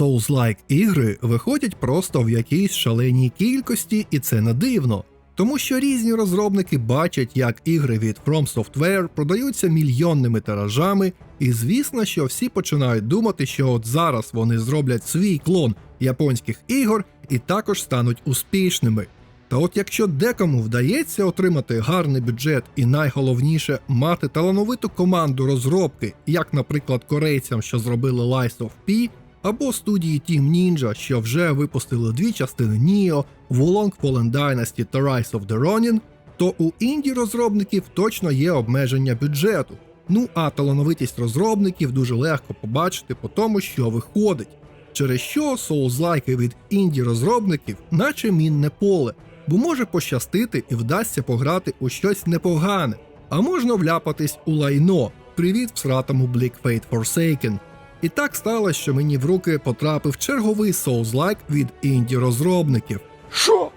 Souls-like ігри виходять просто в якійсь шаленій кількості, і це не дивно. Тому що різні розробники бачать, як ігри від From Software продаються мільйонними тиражами, і звісно, що всі починають думати, що от зараз вони зроблять свій клон японських ігор і також стануть успішними. Та от якщо декому вдається отримати гарний бюджет і найголовніше мати талановиту команду розробки, як, наприклад, корейцям, що зробили Lies of P, або студії Team Ninja, що вже випустили дві частини Neo, Wulong Fallen Dynasty та Rise of the Ronin, то у інді розробників точно є обмеження бюджету. Ну а талановитість розробників дуже легко побачити по тому, що виходить. Через що соузлайки від інді розробників, наче мінне поле, бо може пощастити і вдасться пограти у щось непогане, а можна вляпатись у лайно. Привіт всратому Bleak Fate Forsaken. І так сталося, що мені в руки потрапив черговий соузлайк від інді розробників. Що?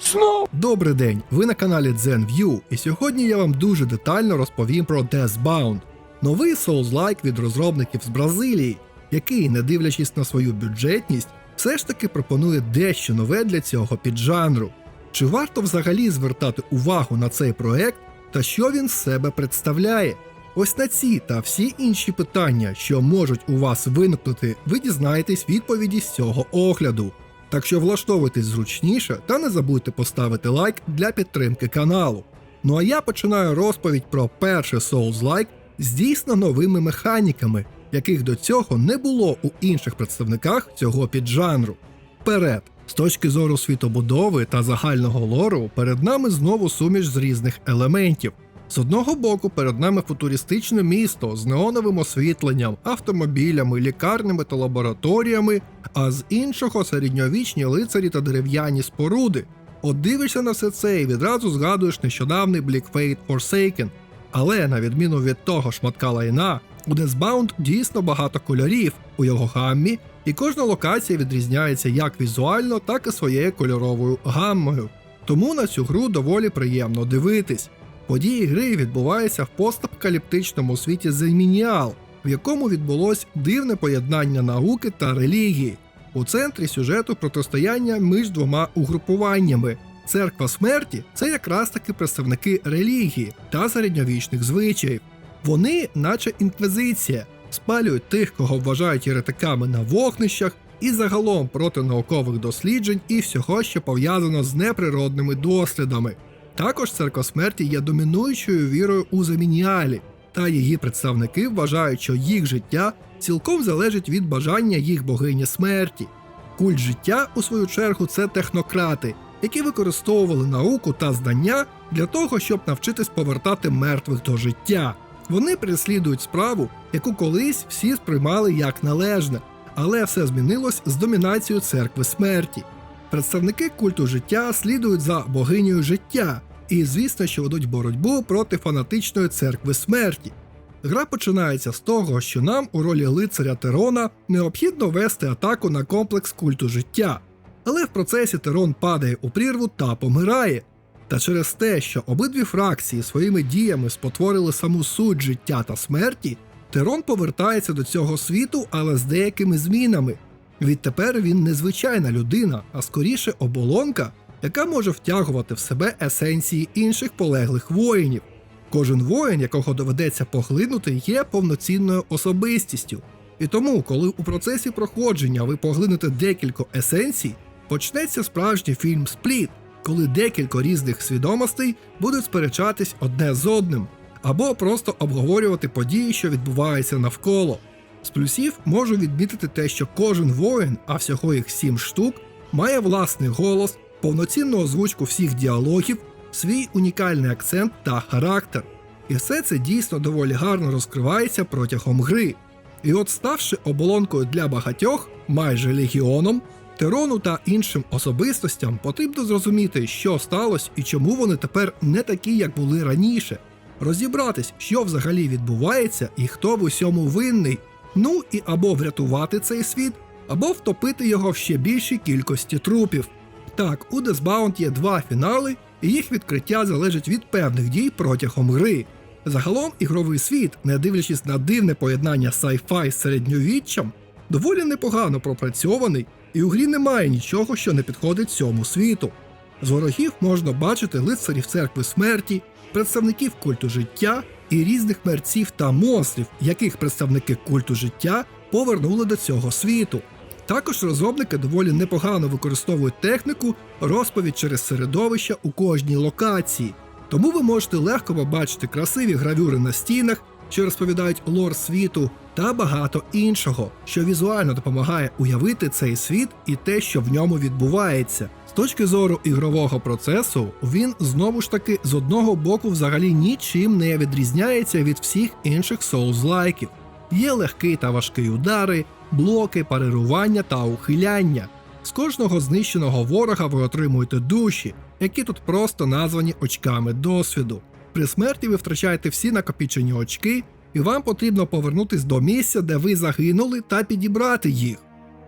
Знов? Добрий день! Ви на каналі ZenView, і сьогодні я вам дуже детально розповім про Deathbound, новий соузлайк від розробників з Бразилії, який, не дивлячись на свою бюджетність, все ж таки пропонує дещо нове для цього піджанру. Чи варто взагалі звертати увагу на цей проект та що він з себе представляє? Ось на ці та всі інші питання, що можуть у вас виникнути, ви дізнаєтесь відповіді з цього огляду. Так що влаштовуйтесь зручніше та не забудьте поставити лайк для підтримки каналу. Ну а я починаю розповідь про перший Souls-like з дійсно новими механіками, яких до цього не було у інших представниках цього піджанру. Вперед! З точки зору світобудови та загального лору, перед нами знову суміш з різних елементів. З одного боку, перед нами футуристичне місто з неоновим освітленням, автомобілями, лікарнями та лабораторіями, а з іншого середньовічні лицарі та дерев'яні споруди. От дивишся на все це і відразу згадуєш нещодавний Bleak Fate Forsaken. Але на відміну від того шматка лайна, у Deathbound дійсно багато кольорів у його гаммі, і кожна локація відрізняється як візуально, так і своєю кольоровою гаммою. Тому на цю гру доволі приємно дивитись. Події гри відбуваються в постапокаліптичному світі Зельмініал, в якому відбулось дивне поєднання науки та релігії. У центрі сюжету протистояння між двома угрупуваннями. Церква смерті це якраз таки представники релігії та середньовічних звичаїв. Вони, наче інквізиція, спалюють тих, кого вважають єретиками на вогнищах, і загалом проти наукових досліджень і всього, що пов'язано з неприродними дослідами. Також церква смерті є домінуючою вірою у Замініалі, та її представники вважають, що їх життя цілком залежить від бажання їх богині смерті. Культ життя, у свою чергу, це технократи, які використовували науку та знання для того, щоб навчитись повертати мертвих до життя. Вони переслідують справу, яку колись всі сприймали як належне, але все змінилось з домінацією церкви смерті. Представники культу життя слідують за богинею життя і, звісно, що ведуть боротьбу проти фанатичної церкви смерті. Гра починається з того, що нам у ролі лицаря Терона необхідно вести атаку на комплекс культу життя. Але в процесі Терон падає у прірву та помирає. Та через те, що обидві фракції своїми діями спотворили саму суть життя та смерті, Терон повертається до цього світу, але з деякими змінами. Відтепер він не звичайна людина, а скоріше оболонка, яка може втягувати в себе есенції інших полеглих воїнів. Кожен воїн, якого доведеться поглинути, є повноцінною особистістю. І тому, коли у процесі проходження ви поглинете декілька есенцій, почнеться справжній фільм Спліт, коли декілька різних свідомостей будуть сперечатись одне з одним, або просто обговорювати події, що відбуваються навколо. З плюсів можу відмітити те, що кожен воїн, а всього їх сім штук, має власний голос, повноцінну озвучку всіх діалогів, свій унікальний акцент та характер. І все це дійсно доволі гарно розкривається протягом гри. І от ставши оболонкою для багатьох, майже легіоном, Терону та іншим особистостям потрібно зрозуміти, що сталося і чому вони тепер не такі, як були раніше, розібратись, що взагалі відбувається і хто в усьому винний, ну і або врятувати цей світ, або втопити його в ще більшій кількості трупів. Так, у Deathbound є два фінали, і їх відкриття залежить від певних дій протягом гри. Загалом ігровий світ, не дивлячись на дивне поєднання sci-fi з середньовіччям, доволі непогано пропрацьований, і у грі немає нічого, що не підходить цьому світу. З ворогів можна бачити лицарів церкви смерті, представників культу життя і різних мерців та монстрів, яких представники культу життя повернули до цього світу. Також розробники доволі непогано використовують техніку розповідь через середовище у кожній локації. Тому ви можете легко побачити красиві гравюри на стінах, що розповідають лор світу, та багато іншого, що візуально допомагає уявити цей світ і те, що в ньому відбувається. З точки зору ігрового процесу, він знову ж таки з одного боку взагалі нічим не відрізняється від всіх інших соузлайків. Є легкий та важкий удари, блоки, парирування та ухиляння. З кожного знищеного ворога ви отримуєте душі, які тут просто названі очками досвіду. При смерті ви втрачаєте всі накопічені очки, і вам потрібно повернутись до місця, де ви загинули, та підібрати їх.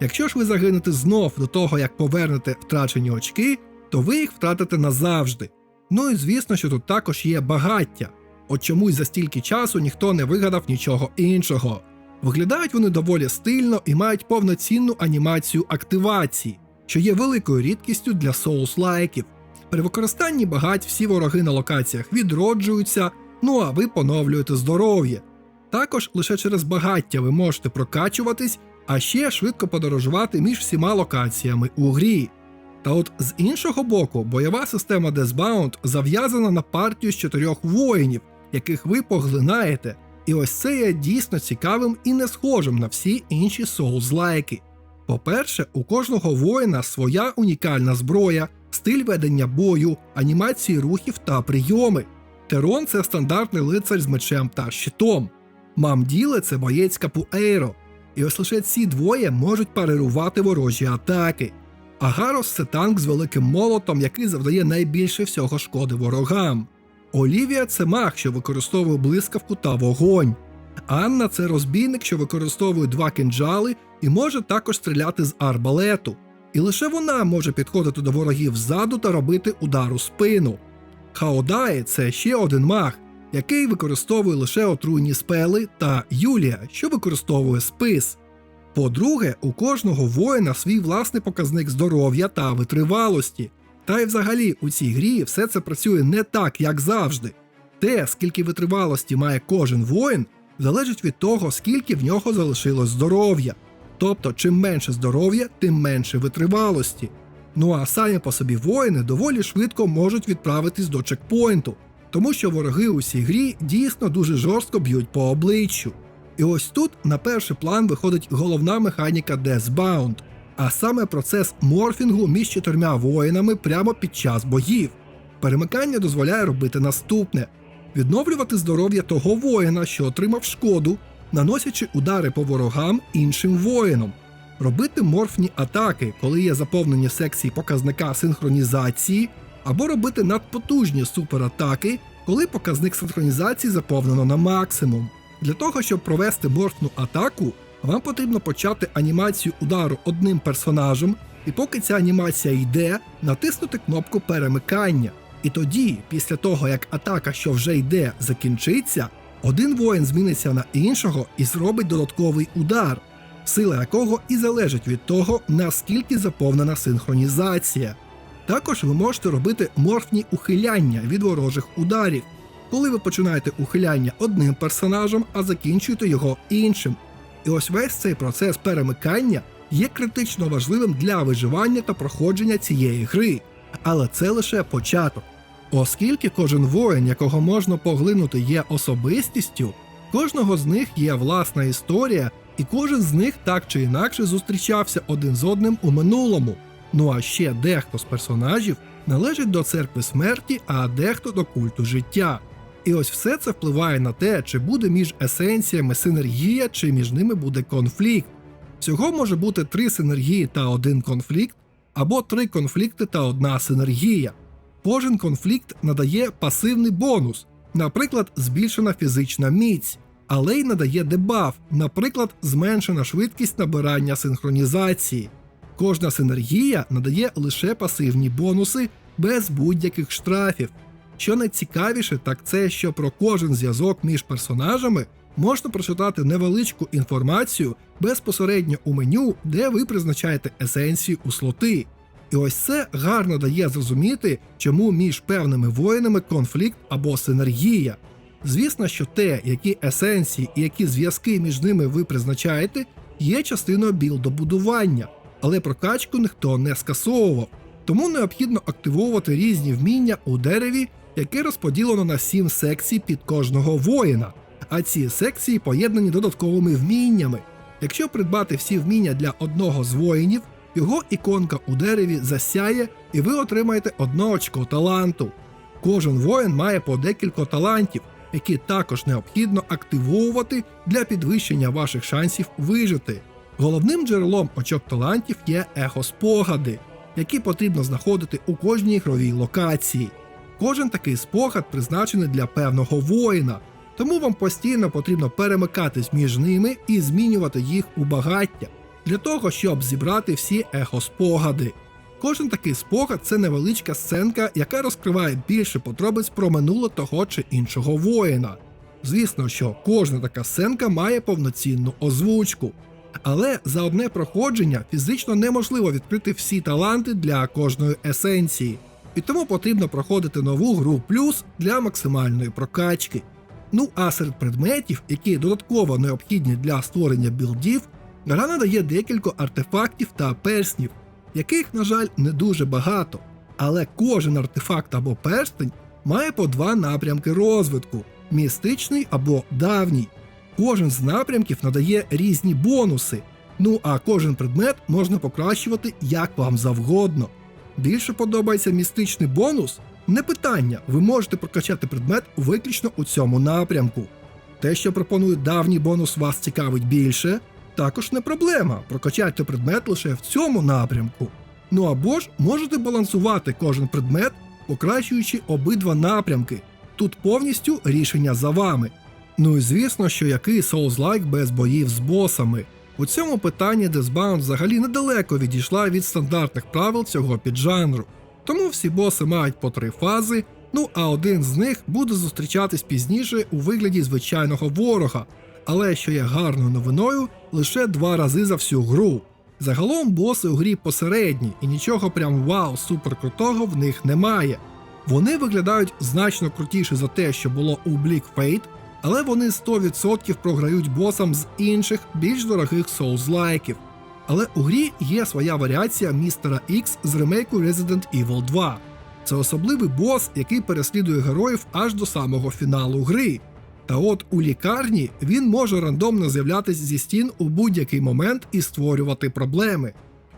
Якщо ж ви загинете знов до того, як повернете втрачені очки, то ви їх втратите назавжди. Ну і звісно, що тут також є багаття. От чомусь за стільки часу ніхто не вигадав нічого іншого. Виглядають вони доволі стильно і мають повноцінну анімацію активації, що є великою рідкістю для соус-лайків. При використанні багать всі вороги на локаціях відроджуються, ну а ви поновлюєте здоров'я. Також лише через багаття ви можете прокачуватись, а ще швидко подорожувати між всіма локаціями у грі. Та от з іншого боку, бойова система Deathbound зав'язана на партію з чотирьох воїнів, яких ви поглинаєте. І ось це є дійсно цікавим і не схожим на всі інші соузлайки. По-перше, у кожного воїна своя унікальна зброя, стиль ведення бою, анімації рухів та прийоми. Терон це стандартний лицар з мечем та щитом. Мамділе це боєць капуейро. І ось лише ці двоє можуть парирувати ворожі атаки. Агарос це танк з великим молотом, який завдає найбільше всього шкоди ворогам. Олівія це маг, що використовує блискавку та вогонь. Анна це розбійник, що використовує два кинджали і може також стріляти з арбалету. І лише вона може підходити до ворогів ззаду та робити удар у спину. Хаодай це ще один маг, який використовує лише отруйні спели, та Юлія, що використовує спис. По-друге, у кожного воїна свій власний показник здоров'я та витривалості. Та й взагалі у цій грі все це працює не так, як завжди. Те, скільки витривалості має кожен воїн, залежить від того, скільки в нього залишилось здоров'я. Тобто, чим менше здоров'я, тим менше витривалості. Ну а самі по собі воїни доволі швидко можуть відправитись до чекпоінту, тому що вороги у цій грі дійсно дуже жорстко б'ють по обличчю. І ось тут на перший план виходить головна механіка Deathbound, а саме процес морфінгу між чотирма воїнами прямо під час боїв. Перемикання дозволяє робити наступне: відновлювати здоров'я того воїна, що отримав шкоду, наносячи удари по ворогам іншим воїнам, робити морфні атаки, коли є заповнені секції показника синхронізації, або робити надпотужні суператаки, коли показник синхронізації заповнено на максимум. Для того, щоб провести морфну атаку, вам потрібно почати анімацію удару одним персонажем, і поки ця анімація йде, натиснути кнопку перемикання. І тоді, після того як атака, що вже йде, закінчиться, один воїн зміниться на іншого і зробить додатковий удар, сила якого і залежить від того, наскільки заповнена синхронізація. Також ви можете робити морфні ухиляння від ворожих ударів, коли ви починаєте ухиляння одним персонажем, а закінчуєте його іншим. І ось весь цей процес перемикання є критично важливим для виживання та проходження цієї гри. Але це лише початок. Оскільки кожен воїн, якого можна поглинути, є особистістю, кожного з них є власна історія, і кожен з них так чи інакше зустрічався один з одним у минулому. Ну а ще дехто з персонажів належить до церкви смерті, а дехто до культу життя. І ось все це впливає на те, чи буде між есенціями синергія, чи між ними буде конфлікт. Всього може бути три синергії та один конфлікт, або три конфлікти та одна синергія. Кожен конфлікт надає пасивний бонус, наприклад, збільшена фізична міць, але й надає дебаф, наприклад, зменшена швидкість набирання синхронізації. Кожна синергія надає лише пасивні бонуси без будь-яких штрафів. Що найцікавіше, так це що про кожен зв'язок між персонажами можна прочитати невеличку інформацію безпосередньо у меню, де ви призначаєте есенцію у слоти. І ось це гарно дає зрозуміти, чому між певними воїнами конфлікт або синергія. Звісно, що те, які есенції і які зв'язки між ними ви призначаєте, є частиною білдобудування, але прокачку ніхто не скасовував. Тому необхідно активовувати різні вміння у дереві, яке розподілено на 7 секцій під кожного воїна. А ці секції поєднані додатковими вміннями. Якщо придбати всі вміння для одного з воїнів, його іконка у дереві засяє, і ви отримаєте одно очко таланту. Кожен воїн має по декілька талантів, які також необхідно активовувати для підвищення ваших шансів вижити. Головним джерелом очок талантів є ехоспогади, які потрібно знаходити у кожній ігровій локації. Кожен такий спогад призначений для певного воїна, тому вам постійно потрібно перемикатись між ними і змінювати їх у багаття для того, щоб зібрати всі ехоспогади. Кожен такий спогад це невеличка сценка, яка розкриває більше подробиць про минуле того чи іншого воїна. Звісно, що кожна така сценка має повноцінну озвучку. Але за одне проходження фізично неможливо відкрити всі таланти для кожної есенції, і тому потрібно проходити нову гру плюс для максимальної прокачки. Ну а серед предметів, які додатково необхідні для створення білдів, гра надає декілька артефактів та перснів, яких, на жаль, не дуже багато. Але кожен артефакт або перстень має по два напрямки розвитку містичний або давній. Кожен з напрямків надає різні бонуси. Ну а кожен предмет можна покращувати як вам завгодно. Більше подобається містичний бонус? Не питання, ви можете прокачати предмет виключно у цьому напрямку. Те, що пропонує давній бонус, вас цікавить більше, також не проблема. Прокачайте предмет лише в цьому напрямку. Ну або ж можете балансувати кожен предмет, покращуючи обидва напрямки. Тут повністю рішення за вами. Ну і звісно, що який Souls-like без боїв з босами. У цьому питанні Deathbound взагалі недалеко відійшла від стандартних правил цього піджанру. Тому всі боси мають по три фази, ну а один з них буде зустрічатись пізніше у вигляді звичайного ворога. Але що є гарною новиною, лише два рази за всю гру. Загалом боси у грі посередні, і нічого прям вау супер крутого в них немає. Вони виглядають значно крутіше за те, що було у Bleak Fate, але вони 100% програють босам з інших більш дорогих соузлайків. Але у грі є своя варіація містера X з ремейку Resident Evil 2. Це особливий бос, який переслідує героїв аж до самого фіналу гри. Та от у лікарні він може рандомно з'являтися зі стін у будь-який момент і створювати проблеми.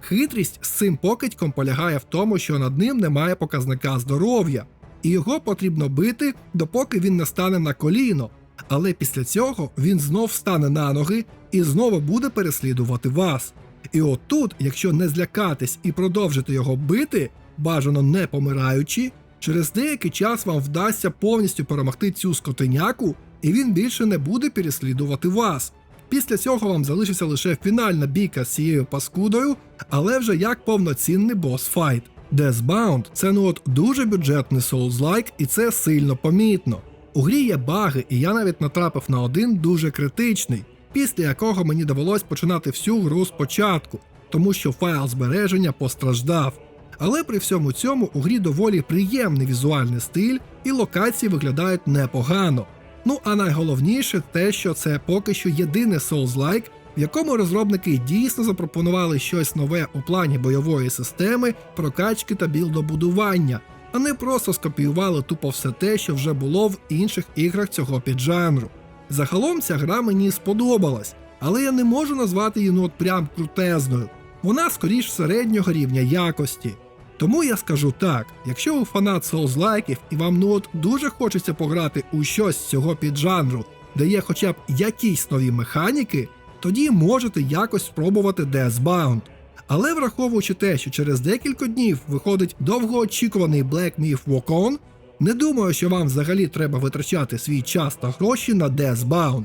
Хитрість з цим покидьком полягає в тому, що над ним немає показника здоров'я, і його потрібно бити, допоки він не стане на коліно. Але після цього він знов стане на ноги і знову буде переслідувати вас. І от тут, якщо не злякатись і продовжити його бити, бажано не помираючи, через деякий час вам вдасться повністю перемогти цю скотиняку, і він більше не буде переслідувати вас. Після цього вам залишиться лише фінальна бійка з цією паскудою, але вже як повноцінний бос-файт. Deathbound – це ну от дуже бюджетний Souls-like, і це сильно помітно. У грі є баги, і я навіть натрапив на один дуже критичний, після якого мені довелось починати всю гру спочатку, тому що файл збереження постраждав. Але при всьому цьому у грі доволі приємний візуальний стиль, і локації виглядають непогано. Ну а найголовніше те, що це поки що єдине Souls-like, в якому розробники дійсно запропонували щось нове у плані бойової системи, прокачки та білдобудування, а не просто скопіювали тупо все те, що вже було в інших іграх цього піджанру. Загалом ця гра мені сподобалась, але я не можу назвати її ну от прям крутезною. Вона скоріш середнього рівня якості. Тому я скажу так: якщо ви фанат соузлайків і вам ну от дуже хочеться пограти у щось з цього піджанру, де є хоча б якісь нові механіки, тоді можете якось спробувати Deathbound. Але враховуючи те, що через декілька днів виходить довгоочікуваний Black Myth Walk On, не думаю, що вам взагалі треба витрачати свій час та гроші на Deathbound.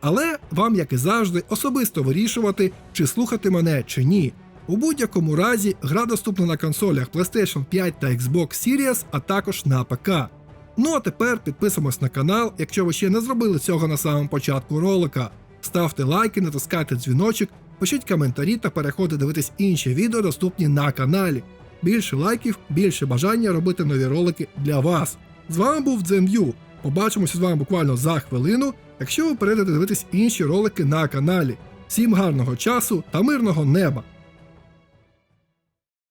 Але вам, як і завжди, особисто вирішувати, чи слухати мене чи ні. У будь-якому разі гра доступна на консолях PlayStation 5 та Xbox Series, а також на ПК. Ну а тепер підписуємось на канал, якщо ви ще не зробили цього на самому початку ролика. Ставте лайки, натискайте дзвіночок, пишіть коментарі та переходьте дивитись інші відео, доступні на каналі. Більше лайків, більше бажання робити нові ролики для вас. З вами був DzenView. Побачимося з вами буквально за хвилину, якщо ви перейдете дивитись інші ролики на каналі. Всім гарного часу та мирного неба!